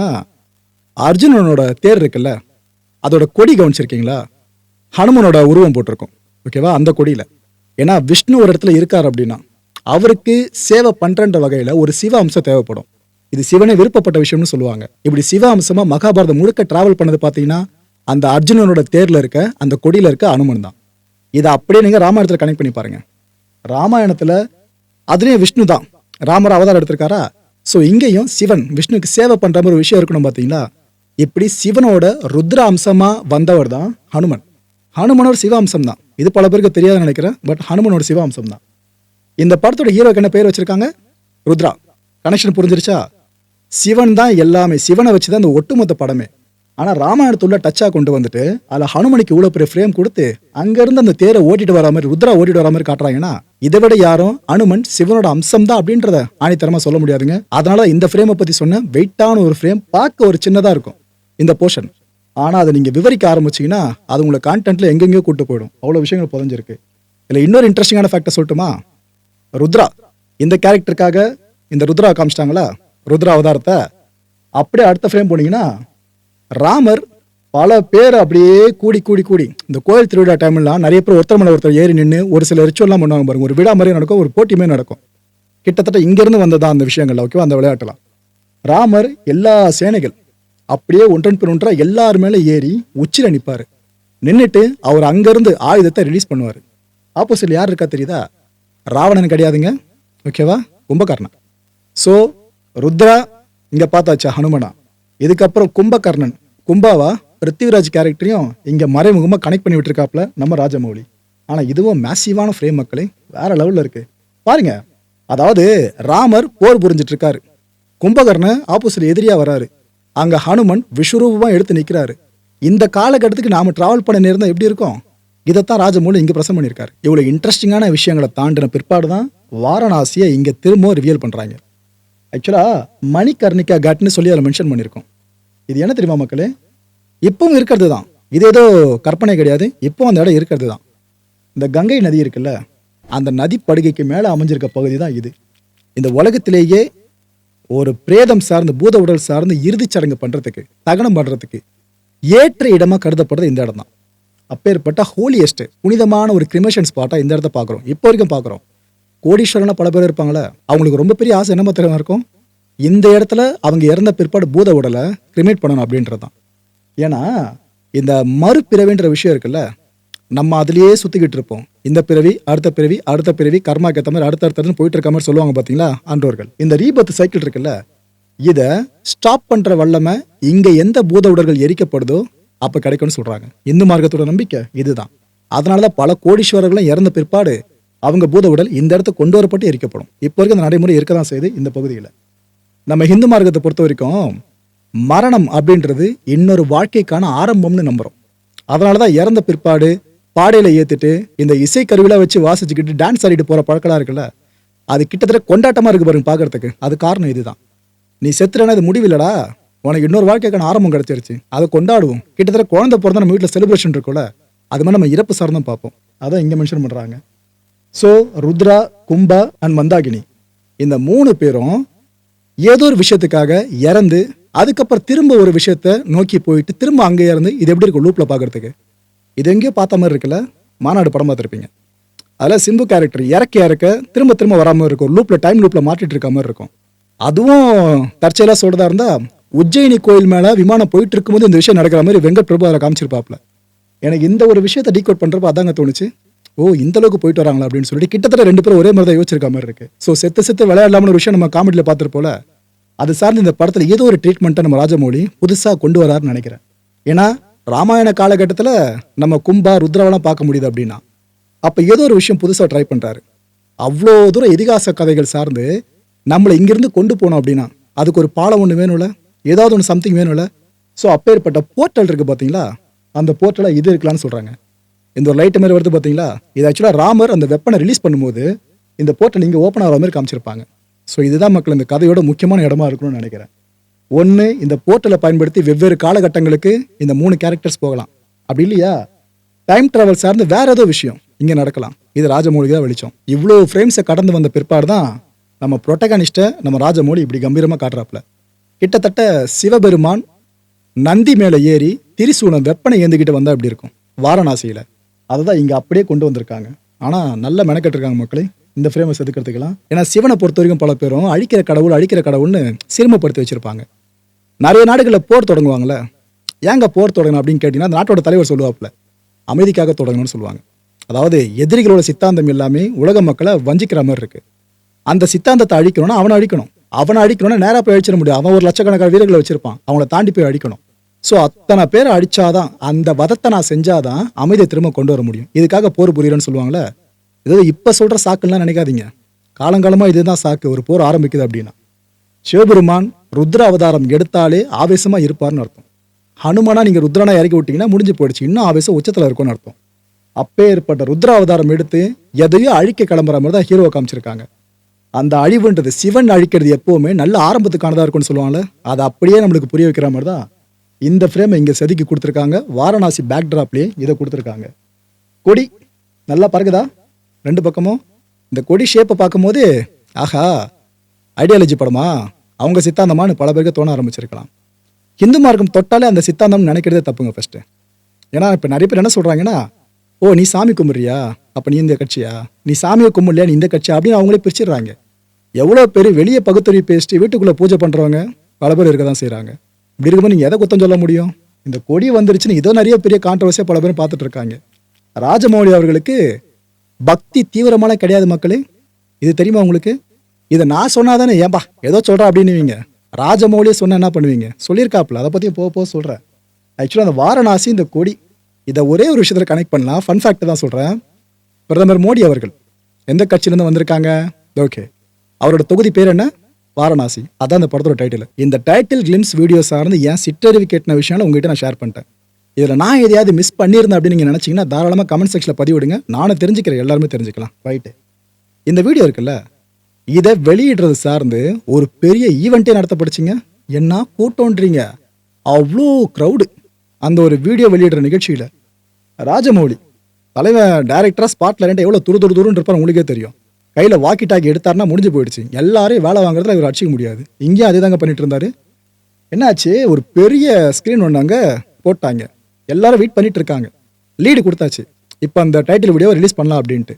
அர்ஜுனனோட தேர் இருக்குல்ல அதோட கொடி கவனிச்சிருக்கீங்களா? ஹனுமனோட உருவம் போட்டிருக்கும் ஓகேவா அந்த கொடியில். ஏன்னா விஷ்ணு ஒரு இடத்துல இருக்கார் அப்படின்னா அவருக்கு சேவை பண்ணுறன்ற வகையில் ஒரு சிவ அம்சம் தேவைப்படும். இது சிவனே விருப்பப்பட்ட விஷயம்னு சொல்லுவாங்க. இப்படி சிவ அம்சமாக மகாபாரதம் முழுக்க டிராவல் பண்ணது பார்த்தீங்கன்னா அந்த அர்ஜுனனோட தேரில் இருக்க அந்த கொடியில் இருக்க அனுமன் தான். இதை அப்படியே நீங்கள் ராமாயணத்தில் கனெக்ட் பண்ணி பாருங்க. ராமாயணத்தில் அதுலேயும் விஷ்ணு தான். ராமர் அவதாரம் எடுத்திருக்காரா? ஸோ இங்கேயும் சிவன் விஷ்ணுக்கு சேவை பண்ணுற மாதிரி ஒரு விஷயம் இருக்கணும் பார்த்தீங்களா இப்படி சிவனோட ருத்ர அம்சமாக வந்தவர் தான் ஹனுமன். ஹனுமனோட சிவ அம்சம் தான். இது பல பேருக்கு தெரியாதுன்னு நினைக்கிறேன் பட் ஹனுமனோட சிவ அம்சம் தான். இந்த படத்தோட ஹீரோக்கு என்ன பேர் வச்சிருக்காங்க? ருத்ரா. கனெக்ஷன் புரிஞ்சிருச்சா? சிவன் தான் எல்லாமே. சிவனை வச்சு தான் இந்த ஒட்டுமொத்த படமே. ஆனால் ராமாயணத்துள்ள டச்சாக கொண்டு வந்துட்டு அதில் ஹனுமனுக்கு இவ்வளோ பெரிய ஃப்ரேம் கொடுத்து அங்கேருந்து அந்த தேரை ஓட்டிட்டு வர மாதிரி ருத்ரா ஓட்டிட்டு வர மாதிரி காட்டுறாங்கன்னா இதை விட யாரும் அனுமன் சிவனோட அம்சம் தான் அப்படின்றத ஆணித்தரமாக சொல்ல முடியாதுங்க. அதனால இந்த ஃப்ரேமை பற்றி சொன்ன வெயிட்டான ஒரு ஃப்ரேம் பார்க்க ஒரு சின்னதாக இருக்கும். இந்த போர்ஷன் ஆனால் அதை நீங்கள் விவரிக்க ஆரம்பிச்சிங்கன்னா அது உங்களை கான்டென்ட்டில் எங்கெங்கேயோ கூட்டு போயிடும். அவ்வளோ விஷயங்கள் புதஞ்சிருக்கு. இதில் இன்னொரு இன்ட்ரெஸ்டிங்கான ஃபேக்டர் சொல்லட்டுமா? ருத்ரா. இந்த கேரக்டருக்காக இந்த ருத்ரா காமிச்சிட்டாங்களா? ருத்ரா அவதாரத்தை. அப்படியே அடுத்த ஃப்ரேம் போனீங்கன்னா ராமர் பல பேர் அப்படியே கூடி கூடி கூடி இந்த கோயில் திருவிழா டைம்லாம் நிறைய பேர் ஒருத்தர் மேலே ஒருத்தர் ஏறி நின்று ஒரு சில ரிச்சுவல்லாம் பண்ணுவாங்க பாருங்க. ஒரு விழா மாதிரி நடக்கும் ஒரு போட்டியுமே நடக்கும். கிட்டத்தட்ட இங்கேருந்து வந்ததா அந்த விஷயங்கள் ஓகேவா அந்த விளையாட்டுலாம் ராமர் எல்லா சேனைகள் அப்படியே ஒன்றன் பின் ஒன்றா எல்லார் மேலே ஏறி உச்சியில் நிற்பார் நின்றுட்டு அவர் அங்கேருந்து ஆயுதத்தை ரிலீஸ் பண்ணுவார். ஆப்போசிட்ல யார் இருக்கா தெரியுதா? ராவணன் கிடையாதுங்க. ஓகேவா? கும்பகர்ணன் ஸோ ருத்ரா இங்கே பார்த்தாச்சா ஹனுமனா. இதுக்கப்புறம் கும்பகர்ணன். கும்பாவா? பிருத்திவிராஜ் கேரக்டரையும் இங்கே மறைமுகமாக கனெக்ட் பண்ணி விட்டுருக்காப்புல நம்ம ராஜமௌலி. ஆனால் இதுவும் மேசிவான ஃப்ரேம் மக்களே வேற லெவலில் இருக்கு. பாருங்க. அதாவது ராமர் போர் புரிஞ்சிட்டு இருக்காரு கும்பகர்ணன் ஆப்போசிட் எதிரியாக வராரு. அங்கே ஹனுமன் விஸ்வரூபமாக எடுத்து நிற்கிறாரு இந்த காலகட்டத்துக்கு நாம் டிராவல் பண்ண நேரம் எப்படி இருக்கும்? இதைத்தான் ராஜமௌலி இங்கே பிரசன் பண்ணியிருக்காரு. இவ்வளோ இன்ட்ரெஸ்டிங்கான விஷயங்களை தாண்டின பிற்பாடு தான் வாரணாசியை இங்கே திரும்பவும் ரிவியல் பண்ணுறாங்க ஆக்சுவலாக மணிகர்ணிகா கட்னு சொல்லி அதில் மென்ஷன் பண்ணியிருக்கோம். இது என்ன தெரியுமா மக்களே? இப்பவும் இருக்கிறது தான் இது ஏதோ கற்பனை கிடையாது. இப்போ அந்த இடம் இருக்கிறது தான் இந்த கங்கை நதி இருக்குல்ல அந்த நதி படுகைக்கு மேலே அமைஞ்சிருக்க பகுதி தான் இது. இந்த உலகத்திலேயே ஒரு பிரேதம் சார்ந்து பூத உடல் சார்ந்து இறுதிச்சடங்கு பண்ணுறதுக்கு தகனம் பண்ணுறதுக்கு ஏற்ற இடமாக கருதப்படுறது இந்த இடம் தான் அப்பேற்பட்ட ஹோலியஸ்ட் புனிதமான ஒரு கிரிமேஷன் ஸ்பாட்டா இந்த இடத்த பார்க்குறோம். இப்போ வரைக்கும் பார்க்குறோம். கோடீஸ்வரனா பல பேர் இருப்பாங்களே அவங்களுக்கு ரொம்ப பெரிய ஆசை என்ன தெரியுமா இருக்கும்? இந்த இடத்துல அவங்க இறந்த பிற்பாடு பூத உடலை கிரிமேட் பண்ணணும் அப்படின்றது தான் ஏன்னா இந்த மறுபிறவின்ற விஷயம் இருக்குல்ல நம்ம அதுலயே சுத்திக்கிட்டு இருப்போம். இந்த பிறவி அடுத்த பிறவி அடுத்த பிறவி கர்மாக்கு ஏற்ற மாதிரி அடுத்த போயிட்டு இருக்க மாதிரி சொல்லுவாங்க பாத்தீங்களா ஆண்டோர்கள் இந்த ரீபத் சைக்கிள் இருக்குல்ல இதை ஸ்டாப் பண்ற வல்லமை இங்க எந்த பூத உடல்கள் எரிக்கப்படுதோ அப்போ கிடைக்கும்னு சொல்கிறாங்க இந்து மார்க்கத்தோட நம்பிக்கை இதுதான். அதனாலதான் பல கோடீஸ்வரர்களும் இறந்த பிற்பாடு அவங்க பூத உடல் இந்த இடத்த கொண்டு வரப்பட்டு எரிக்கப்படும். இப்போ வரைக்கும் அந்த நடைமுறை இருக்க தான் செய்யுது இந்த பகுதியில். நம்ம ஹிந்து மார்க்கத்தை பொறுத்த வரைக்கும் மரணம் அப்படின்றது இன்னொரு வாழ்க்கைக்கான ஆரம்பம்னு நம்புகிறோம் அதனால தான் இறந்த பிற்பாடு பாடையில் ஏற்றிட்டு இந்த இசைக்கருவிலாம் வச்சு வாசிச்சுக்கிட்டு டான்ஸ் ஆடிட்டு போகிற பழக்கலாம் இருக்குல்ல அது கிட்டத்தட்ட கொண்டாட்டமாக இருக்குது பாருங்க பார்க்கறதுக்கு அது காரணம் இதுதான். நீ செத்துறனா இது முடிவில்லடா உனக்கு இன்னொரு வாழ்க்கைக்கான ஆரம்பம் கிடைச்சிருச்சு. அதை கொண்டாடுவோம். கிட்டத்தட்ட குழந்தை பிறந்த நம்ம வீட்டில் செலிப்ரேஷன் இருக்கும்ல அது மாதிரி நம்ம இறப்பு சார்ந்தும் பார்ப்போம். அதான் இங்கே மென்ஷன் பண்ணுறாங்க ஸோ ருத்ரா கும்பா அண்ட் மந்தாகினி. இந்த மூணு பேரும் ஏதோ ஒரு விஷயத்துக்காக இறந்து அதுக்கப்புறம் திரும்ப ஒரு விஷயத்த நோக்கி போயிட்டு திரும்ப அங்கே இறந்து இது எப்படி இருக்கும் லூப்பில் பார்க்கறதுக்கு? இது எங்கேயோ பார்த்த மாதிரி இருக்குல்ல? மாநாடு படம் பார்த்துருப்பீங்க அதில் சிம்பு கேரக்டர் இறக்க இறக்க திரும்ப திரும்ப வராமல் இருக்கும். லூப்பில் டைம் லூப்பில் மாட்டிட்டு இருக்க மாதிரி இருக்கும். அதுவும் தற்செயலாக சொல்கிறதா இருந்தால் உஜ்ஜயினி கோயில் மேலே விமானம் போயிட்டு இருக்கும்போது இந்த விஷயம் நடக்கிற மாதிரி வெங்கட் பிரபு அதில் காமிச்சிருப்பாப்ல எனக்கு இந்த ஒரு விஷயத்தை டீகோட் பண்ணுறப்ப அதாங்க தோணுச்சு. ஓ இந்த அளவுக்கு போயிட்டு வராங்களா அப்படின்னு சொல்லிட்டு கிட்டத்தட்ட ரெண்டு பேரும் ஒரே மாதிரி தான் யோசிச்சிருக்க மாதிரி இருக்கு. ஸோ செத்து செத்து விளையாடலாம்னு ஒரு விஷயம் நம்ம காமெடியில் பார்த்துருப்போல அது சார்ந்து இந்த படத்தில் ஏதோ ஒரு ட்ரீட்மெண்ட்டை நம்ம ராஜமௌழி புதுசாக கொண்டு வராருன்னு நினைக்கிறேன். ஏன்னா ராமாயண காலகட்டத்தில் நம்ம கும்பா ருத்ராவெல்லாம் பார்க்க முடியுது அப்படின்னா அப்போ ஏதோ ஒரு விஷயம் புதுசாக ட்ரை பண்ணுறாரு அவ்வளோ தூரம் இதிகாச கதைகள் சார்ந்து நம்மளை இங்கிருந்து கொண்டு போனோம் அப்படின்னா அதுக்கு ஒரு பாலம் ஒன்று வேணும்ல? ஏதாவது ஒன்று சம்திங் வேணும்ல. ஸோ அப்பேற்பட்ட போர்ட்டல் இருக்குது பார்த்தீங்களா அந்த போர்ட்டலாக இது இருக்கலாம்னு சொல்கிறாங்க இந்த ஒரு லைட்டு மாதிரி வருது பார்த்தீங்களா இது ஆக்சுவலாக ராமர் அந்த வெப்பனை ரிலீஸ் பண்ணும்போது இந்த போர்ட்டல் இங்கே ஓப்பன் ஆகிற மாதிரி காமிச்சிருப்பாங்க. ஸோ இதுதான் மக்கள் இந்த கதையோட முக்கியமான இடமா இருக்கணும்னு நினைக்கிறேன். ஒன்று இந்த போர்ட்டலை பயன்படுத்தி வெவ்வேறு காலகட்டங்களுக்கு இந்த மூணு கேரக்டர்ஸ் போகலாம். அப்படி இல்லையா? டைம் ட்ராவல் சார்ந்து வேற ஏதோ விஷயம் இங்கே நடக்கலாம். இது ராஜமௌழி தான் வெளிச்சம். இவ்வளோ ஃப்ரேம்ஸை கடந்து வந்த பிற்பாடு தான் நம்ம ப்ரொட்டகானிஸ்ட்டை நம்ம ராஜமௌழி இப்படி கம்பீரமாக காட்டுறாப்புல. கிட்டத்தட்ட சிவபெருமான் நந்தி மேலே ஏறி திரிசூலம் வெப்பனை ஏந்திக்கிட்டு வந்தால் இப்படி இருக்கும்? வாரணாசியில். அதை தான் இங்கே அப்படியே கொண்டு வந்திருக்காங்க. ஆனால் நல்ல மெனக்கெட்டுருக்காங்க மக்களே. இந்த ஃப்ரேமை செதுக்கிறதுக்கெல்லாம். ஏன்னா சிவனை பொறுத்த வரைக்கும் பல பேரும் அழிக்கிற கடவுள் அழிக்கிற கடவுள்னு சிறுமப்படுத்தி வச்சுருப்பாங்க. நிறைய நாடுகளில் போர் தொடங்குவாங்கள ஏங்க போர் தொடங்கணும் அப்படின்னு கேட்டிங்கன்னா அந்த நாட்டோட தலைவர் சொல்லுவாப்புல. அமைதிக்காக தொடங்கணும்னு சொல்லுவாங்க. அதாவது எதிரிகளோட சித்தாந்தம் எல்லாமே உலக மக்களை வஞ்சிக்கிற மாதிரி இருக்குது அந்த சித்தாந்தத்தை அழிக்கணும்னா அவனை அழிக்கணும். அவனை அழிக்கணும்னா நேராக போய் அழிச்சிட முடியும். அவன் ஒரு லட்சக்கணக்கான வீரர்களை வச்சிருப்பான். அவங்கள தாண்டி போய் அடிக்கணும். ஸோ அத்தனை பேரை அடிச்சாதான் அந்த வதத்தை நான் செஞ்சாதான் அமைதியை திரும்ப கொண்டு வர முடியும். இதுக்காக போர் புரியறேன்னு சொல்லுவாங்களே? ஏதோ இப்போ சொல்கிற சாக்குலாம் நினைக்காதீங்க. காலங்காலமாக இதுதான் சாக்கு. ஒரு போர் ஆரம்பிக்குது அப்படின்னா. சிவபெருமான் ருத்ர அவதாரம் எடுத்தாலே ஆவேசமாக இருப்பார்னு அர்த்தம். ஹனுமானா நீங்கள் ருத்ரனா இறக்கி விட்டீங்கன்னா முடிஞ்சு போயிடுச்சு. இன்னும் ஆவேசம் உச்சத்தில் இருக்கும்னு அர்த்தம். அப்பே ஏற்பட்ட ருத்ர அவதாரம் எடுத்து எதையோ அழிக்க கிளம்புற மாதிரி தான் ஹீரோ காமிச்சிருக்காங்க. அந்த அழிவுன்றது சிவன் அழிக்கிறது எப்பவுமே நல்ல ஆரம்பத்துக்கானதாக இருக்கும்னு சொல்லுவாங்கல்ல அதை அப்படியே நம்மளுக்கு புரிய வைக்கிற மாதிரி தான் இந்த ஃப்ரேமை இங்கே செதுக்கி கொடுத்துருக்காங்க. வாரணாசி பேக்ட்ராப்லேயே இதை கொடுத்துருக்காங்க. கொடி நல்லா பறகுதா ரெண்டு பக்கமும். இந்த கொடி ஷேப்பை பார்க்கும்போது ஆஹா ஐடியாலஜி படமா? அவங்க சித்தாந்தமான்னு பல பேருக்கு தோண ஆரம்பிச்சிருக்கலாம். ஹிந்து மார்க்கம் தொட்டாலே அந்த சித்தாந்தம் நினைக்கிறதே தப்புங்க ஃபஸ்ட்டு ஏன்னா இப்போ நிறைய பேர் என்ன சொல்கிறாங்கன்னா ஓ நீ சாமி கும்பிட்றியா? அப்போ நீ இந்த கட்சியா? நீ சாமியை கும்பிடலையா? நீ இந்த கட்சியா? அப்படின்னு அவங்களே பிரிச்சிடுறாங்க. எவ்வளோ பேர் வெளியே பகுத்தறிவு பேசிட்டு வீட்டுக்குள்ளே பூஜை பண்ணுறவங்க பல பேர் இருக்க தான் செய்கிறாங்க இப்படி இருக்கும்போது நீங்கள் எதை குத்தம் சொல்ல முடியும்? இந்த கொடி வந்துருச்சுன்னு இதோ நிறைய பெரிய கான்ட்ரவர்சியாக பல பேரும் பார்த்துட்டு இருக்காங்க. ராஜமௌழி அவர்களுக்கு பக்தி தீவிரமான கிடையாது மக்களே. இது தெரியுமா உங்களுக்கு? இதை நான் சொன்னால் தானே ஏன்பா ஏதோ சொல்கிறேன் அப்படின்னுவீங்க. ராஜமௌலியை சொன்னால் என்ன பண்ணுவீங்க? சொல்லியிருக்காப்புல. அதை பற்றி போக போக சொல்கிறேன் ஆக்சுவலாக அந்த வாரணாசி இந்த கொடி இதை ஒரே ஒரு விஷயத்தில் கனெக்ட் பண்ணலாம். ஃபன் ஃபேக்ட் தான் சொல்கிறேன் பிரதமர் மோடி அவர்கள். எந்த கட்சியிலேருந்து வந்திருக்காங்க? ஓகே. அவரோட தொகுதி பேர் என்ன? வாரணாசி. அதான் அந்த படத்தோட டைட்டில் இந்த டைட்டில் கிளிம்ஸ் வீடியோ சார்ந்து ஏன் சிற்றறிவு கேட்டின விஷயம் உங்ககிட்ட நான் ஷேர் பண்ணிட்டேன். இதில் நான் எதையாவது மிஸ் பண்ணியிருந்தேன் அப்படின்னு நீங்கள் நினச்சிங்கன்னா தாராளமாக கமெண்ட் செக்ஷனில் பதிவிடுங்க. நானும் தெரிஞ்சுக்கிறேன். எல்லாருமே தெரிஞ்சுக்கலாம். ரைட்டு இந்த வீடியோ இருக்குல்ல? இதை வெளியிடுறது சார்ந்து ஒரு பெரிய ஈவெண்ட்டே நடத்தப்படுச்சிங்க. என்ன கூட்டம்ன்றீங்க? அவ்வளோ க்ரௌடு அந்த ஒரு வீடியோ வெளியிடுற நிகழ்ச்சியில். ராஜமௌழி தலைவன் டேரக்டராக ஸ்பாட்டில் ரெண்டு எவ்வளோ துரு துரு துருன்னு இருப்பார் உங்களுக்கே தெரியும். கையில் வாக்கி டாக்கி எடுத்தாருன்னா முடிஞ்சு போயிடுச்சு. எல்லாரையும் வேலை வாங்குறதுல இவர் அடிச்சிக்க முடியாது. இங்கேயும் அதே தாங்க பண்ணிட்டு இருந்தாரு. என்னாச்சு? ஒரு பெரிய ஸ்க்ரீன் ஒன்றாங்க போட்டாங்க. எல்லாரும் வெயிட் பண்ணிட்டு இருக்காங்க. லீடு கொடுத்தாச்சு. இப்போ அந்த டைட்டில் வீடியோ ரிலீஸ் பண்ணலாம் அப்படின்ட்டு.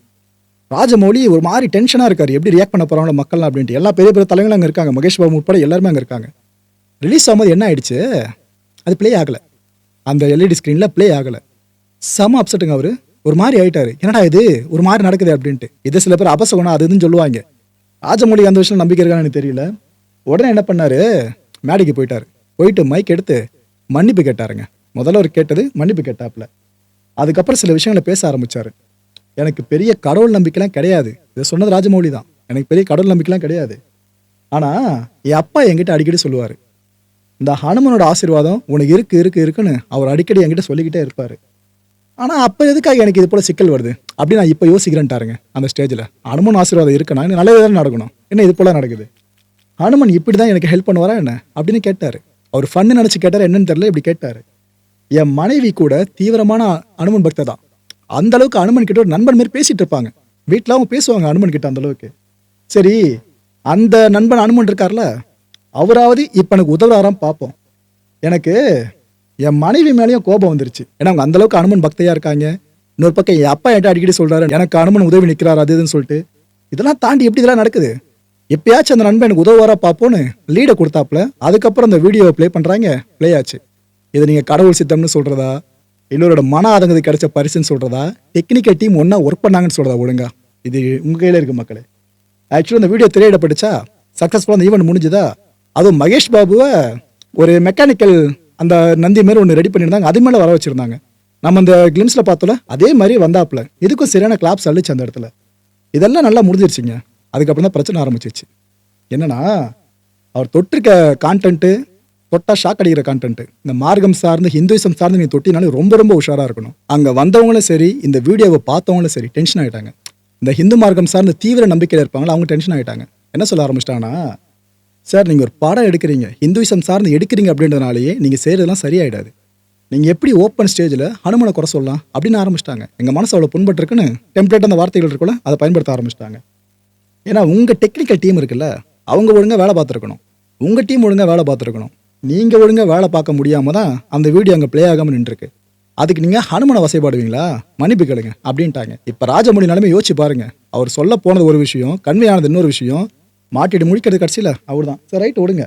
ராஜமௌழி ஒரு மாதிரி டென்ஷனாக இருக்கார். எப்படி ரியாக்ட் பண்ண போகிறாங்களோ மக்கள்லாம் அப்படின்ட்டு. எல்லா பெரிய பெரிய தலைவங்களும் அங்கே இருக்காங்க. மகேஷ் பாபு உட்பட எல்லாருமே அங்கே இருக்காங்க. ரிலீஸ் ஆகும்போது என்ன ஆயிடுச்சு? அது ப்ளே ஆகலை. அந்த எல்இடி ஸ்க்ரீனில் ப்ளே ஆகலை. செம அப்செட்டுங்க அவர். ஒரு மாதிரி ஆயிட்டாரு. என்னடா இது? ஒரு மாதிரி நடக்குது அப்படின்ட்டு. இது சில பேர் அபசகுணம் அது இதுன்னு சொல்லுவாங்க. ராஜமௌழி அந்த விஷயம் நம்பிக்கை இருக்கான்னு எனக்கு தெரியல. உடனே என்ன பண்ணாரு? மேடைக்கு போயிட்டாரு. போயிட்டு மைக் எடுத்து மன்னிப்பு கேட்டாருங்க. முதல்ல அவர் கேட்டது மன்னிப்பு கேட்டாப்புல. அதுக்கப்புறம் சில விஷயங்களை பேச ஆரம்பிச்சாரு. எனக்கு பெரிய கடவுள் நம்பிக்கைலாம் கிடையாது. இதை சொன்னது ராஜமௌழி தான். எனக்கு பெரிய கடவுள் நம்பிக்கைலாம் கிடையாது. ஆனால் என் அப்பா என்கிட்ட அடிக்கடி சொல்லுவார். இந்த ஹனுமனோட ஆசீர்வாதம் உனக்கு இருக்கு இருக்கு இருக்குன்னு அவர் அடிக்கடி என்கிட்ட சொல்லிக்கிட்டே இருப்பார். ஆனால் அப்போ எதுக்காக எனக்கு இது போல் சிக்கல் வருது? அப்படி நான் இப்போ யோசிக்கிறேன்ட்டாருங்க அந்த ஸ்டேஜில் அனுமன் ஆசீர்வாதம் இருக்குன்னா எனக்கு நல்லது தானே நடக்கணும். என்ன இது போல் நடக்குது? அனுமன் இப்படி தான் எனக்கு ஹெல்ப் பண்ணுவாரா என்ன? அப்படின்னு கேட்டார். அவர் ஃபன்னு நினச்சி கேட்டார் என்னன்னு தெரில இப்படி கேட்டார். என் மனைவி கூட தீவிரமான அனுமன் பக்தர் தான். அந்த அளவுக்கு அனுமன் கிட்ட ஒரு நண்பன் மாரி பேசிகிட்டு இருப்பாங்க. வீட்டில் அவங்க பேசுவாங்க அனுமன் கிட்ட அந்த அளவுக்கு. சரி அந்த நண்பன் அனுமன் இருக்கார்ல அவராவது இப்போ எனக்கு உதவுறாராம் பார்ப்போம். எனக்கு என் மனைவி மேலேயும் கோபம் வந்துருச்சு. ஏன்னா அவங்க அந்தளவுக்கு அனுமன் பக்தையா இருக்காங்க. இன்னொரு பக்கம் என் அப்பா என்கிட்ட அடிக்கடி சொல்றாரு எனக்கு அனுமன் உதவி நிற்கிறார் அது இதுன்னு சொல்லிட்டு. இதெல்லாம் தாண்டி எப்படி இதெல்லாம் நடக்குது? எப்பயாச்சும் அந்த நண்பன் எனக்கு உதவுவாரா பார்ப்போன்னு லீடை கொடுத்தாப்புல. அதுக்கப்புறம் அந்த வீடியோவை ப்ளே பண்ணுறாங்க ப்ளே ஆச்சு. இதை நீங்கள் கடவுள் சித்தம்னு சொல்கிறதா இன்னொருட மன ஆதங்கத்துக்கு கிடைச்ச பரிசுன்னு சொல்கிறதா டெக்னிக்கல் டீம் ஒன்றா ஒர்க் பண்ணாங்கன்னு சொல்கிறதா ஒழுங்கா? இது உங்கள் கையில் இருக்குது மக்களே. ஆக்சுவலி அந்த வீடியோ திரையிடப்பட்டுச்சா? சக்ஸஸ்ஃபுல்லாக அந்த ஈவெண்ட் முடிஞ்சுதா? அதுவும் மகேஷ் பாபுவை ஒரு மெக்கானிக்கல் அந்த நந்தி மாதிரி ஒன்று ரெடி பண்ணியிருந்தாங்க. அது மேலே வர வச்சுருந்தாங்க. நம்ம அந்த கிளிம்ஸில் பார்த்தோம்ல அதே மாதிரி வந்தாப்புல. இதுக்கும் சரியான கிளாப்ஸ் அழிச்சு அந்த இடத்துல. இதெல்லாம் நல்லா முடிஞ்சிருச்சுங்க. அதுக்கப்புறம் தான் பிரச்சனை ஆரம்பிச்சிச்சு. என்னன்னா அவர் தொட்டிருக்க கான்டென்ட்டு தொட்டா ஷாக் அடிக்கிற கான்டென்ட்டு இந்த மார்க்கம் சார்ந்து ஹிந்துவிசம் சார்ந்து நீ தொட்டினாலும் ரொம்ப ரொம்ப உஷாராக இருக்கணும். அங்கே வந்தவங்களும் சரி இந்த வீடியோவை பார்த்தவங்களும் சரி டென்ஷன் ஆகிட்டாங்க இந்த ஹிந்து மார்க்கம் சார்ந்த தீவிர நம்பிக்கையில் இருப்பாங்களா அவங்க டென்ஷன் ஆகிட்டாங்க என்ன சொல்ல ஆரம்பிச்சிட்டாங்கன்னா சார் நீங்கள் ஒரு படம் எடுக்கிறீங்க. ஹிந்துயிசம் சார்ந்து எடுக்கிறீங்க அப்படின்றனாலேயே நீங்கள் செய்கிறதெல்லாம் சரியாயிடாது. நீங்கள் எப்படி ஓப்பன் ஸ்டேஜில் ஹனுமனை குறை சொல்லலாம் அப்படின்னு ஆரம்பிச்சிட்டாங்க. எங்கள் மனசு அவ்வளோ புண்பட்டுருக்குன்னு டெம்ப்ளேட் அந்த வார்த்தைகள் இருக்குல்ல அதை பயன்படுத்த ஆரம்பிச்சிட்டாங்க. ஏன்னா உங்கள் டெக்னிக்கல் டீம் இருக்குல்ல அவங்க ஒழுங்காக வேலை பார்த்துருக்கணும். உங்கள் டீம் ஒழுங்காக வேலை பார்த்துருக்கணும். நீங்கள் ஒழுங்காக வேலை பார்க்க முடியாமல் தான் அந்த வீடியோ அங்கே ப்ளே ஆகாமல் நின்றுருக்கு. அதுக்கு நீங்கள் ஹனுமனை வசைப்பாடுவீங்களா மன்னிப்பு கேளுங்க அப்படின்ட்டாங்க. இப்போ ராஜமொழி நிலைமை யோசிச்சு பாருங்கள் அவர் சொல்ல போனது ஒரு விஷயம் கண்மையானது இன்னொரு விஷயம். மாட்டிட்டு முடிக்கிறது கடைசியில் அவர் தான் சரி ரைட் விடுங்க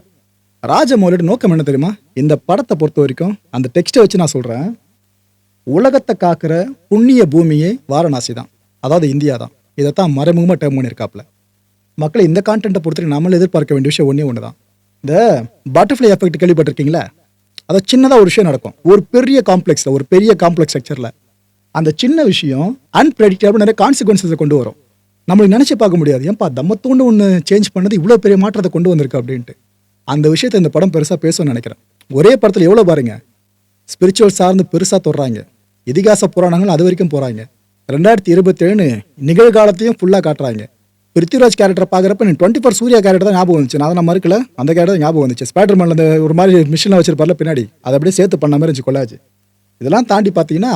ராஜமௌலியோட நோக்கம் என்ன தெரியுமா? இந்த படத்தை பொறுத்த வரைக்கும் அந்த டெக்ஸ்ட்டை வச்சு நான் சொல்கிறேன் உலகத்தை காக்கிற புண்ணிய பூமியே வாரணாசி தான். அதாவது இந்தியா தான். இதைத்தான் மறைமுகமாக டேர்ம் பண்ணியிருக்காப்புல. மக்களை இந்த கான்டென்ட்டை பொறுத்தவரைக்கும் நம்மளும் எதிர்பார்க்க வேண்டிய விஷயம் ஒன்றே ஒன்று தான் இந்த பட்டர்ஃப்ளை எஃபெக்ட் கேள்விப்பட்டிருக்கீங்களா? அதை சின்னதாக ஒரு விஷயம் நடக்கும். ஒரு பெரிய காம்ப்ளெக்ஸில் ஒரு பெரிய காம்ப்ளெக்ஸ் ஸ்ட்ரக்சரில் அந்த சின்ன விஷயம் அன்பிரடிக்டபிள் நிறைய கான்சிக்வன்சஸை கொண்டு வரும். நம்மளுக்கு நினச்சி பார்க்க முடியாது. ஏன்பா தம்மத்தோண்டு ஒன்று சேஞ்ச் பண்ணது இவ்வளோ பெரிய மாற்றத்தை கொண்டு வந்திருக்கு அப்படின்ட்டு. அந்த விஷயத்தை இந்த படம் பெருசாக பேசணும்னு நினைக்கிறேன். ஒரே படத்தில் எவ்வளோ பாருங்க. ஸ்பிரிச்சுவல் சார்ந்து பெருசாக தொடுறாங்க. இதிகாச புராணங்கள் அது வரைக்கும் போகிறாங்க ரெண்டாயிரத்தி இருபத்தேழு நிகழ்காலத்தையும் ஃபுல்லாக காட்டுறாங்க. பிருத்திவிராஜ் கேரக்டர் பார்க்குறப்ப நீ டுவெண்ட்டி ஃபோர் சூர்யா கேரக்டர் தான் ஞாபகம் வந்துச்சு. நான் அதை நான் மறுக்கல. அந்த கேரக்டர் ஞாபகம் வந்துச்சு. ஸ்பைடர் மேன் ஒரு மாதிரி மிஷினில் வச்சிருப்பார்ல பின்னாடி. அதை அப்படியே சேர்த்து பண்ண மாதிரி இருந்துச்சு கொள்ளாச்சு இதெல்லாம் தாண்டி பார்த்தீங்கன்னா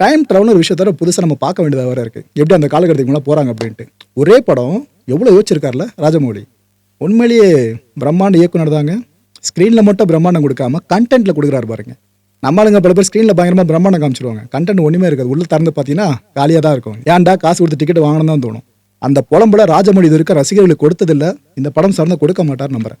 டைம் ட்ராவல் ஒரு விஷயத்தோட புதுசாக நம்ம பார்க்க வேண்டியதாக வேறு இருக்குது எப்படி அந்த காலகட்டத்துக்கு மேலே போகிறாங்க அப்படின்ட்டு. ஒரே படம் எவ்வளோ யோசிச்சிருக்கார்ல ராஜமௌழி உண்மையிலேயே பிரம்மாண்ட இயக்குனர் தாங்க. ஸ்க்ரீனில் மட்டும் பிரம்மாண்டம் கொடுக்காம கண்டென்ட்டில் கொடுக்குறாரு பாருங்க. நம்மளுங்க பல பேர் ஸ்க்ரீனில் பயங்கரமாக பிரம்மாண்டம் காமிச்சிருவாங்க. கண்டென்ட் ஒன்றுமே இருக்காது. உள்ள திறந்து பார்த்தீங்கன்னா காலியாக தான் இருக்கும். ஏன்டா காசு கொடுத்து டிக்கெட் வாங்கணும் தான் தோணும். அந்த புலம்புல ராஜமொழி இது இருக்க ரசிகர்களுக்கு கொடுத்ததில்ல. இந்த படம் சார்ந்த கொடுக்க மாட்டார் நம்புறேன்.